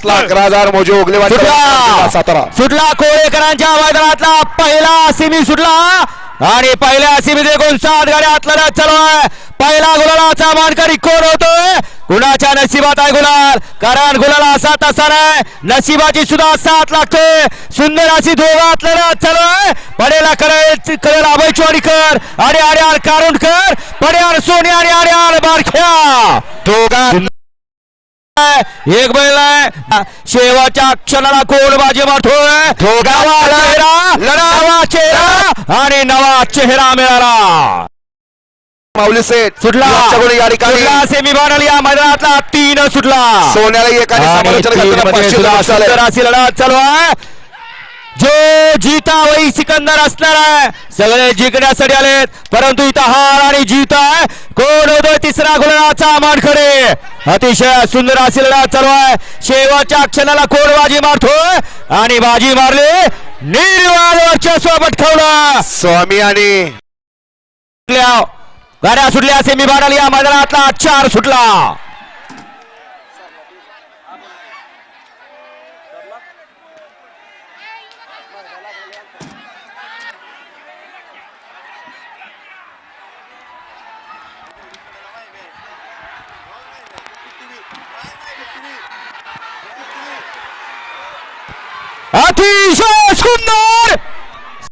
सात लाख अकरा हजार मोजे ओगले सुटला. सातारा. सुटला कोळेकरांच्या मैदानातला पहिला सिमी सुटला. आणि पहिल्या सिमीत एकूण सात गाड्या आतला चालू आहे पहिला गुलालाचा मानकरी कोण होतोय? कुणाच्या नशिबात आहे गुलाल. कारण गुलाला असा तसा नाही नशिबाची सुद्धा साथ लागते. सुंदर अशी दोघात लढत चालू आहे पडेला करेल चोडीकर. आणि आर्याल कारुंडकर पड्याल सोने आणि आर्याल बारख्या. दोघा एक बैल आहे. शेवटच्या क्षणाला कोण बाजी मारतोय नवा चेहरा आणि नवा चेहरा मिळाला. माऊली सेठ सुटला. या ठिकाणी. सेमी फायनल या मैदानातला. तीन सुटला. सोन्याला एकाने आणि समालोचन करताना तीनमध्ये पाचशे सुद्धा लक्ष आलंय. सुंदर अशी लढत चालू आहे. जो जीता वही सिकंदर असणार आहे. सगळे जिंकण्यासाठी आलेत. परंतु इथं हार आणि जीत आहे. कोण होतोय तिसरा गुलाचा मानखडे. अतिशय सुंदर अशी लढत चालू आहे. शेवटच्या क्षणाला कोण बाजी मारतोय. आणि बाजी मारली. निर्वाल वर्चस्व पटकावलं. स्वामी आणि सुटल्या. गाड्या सुटल्या. सेमी फायनल या मैदानातला चार सुटला. अतिशय सुंदर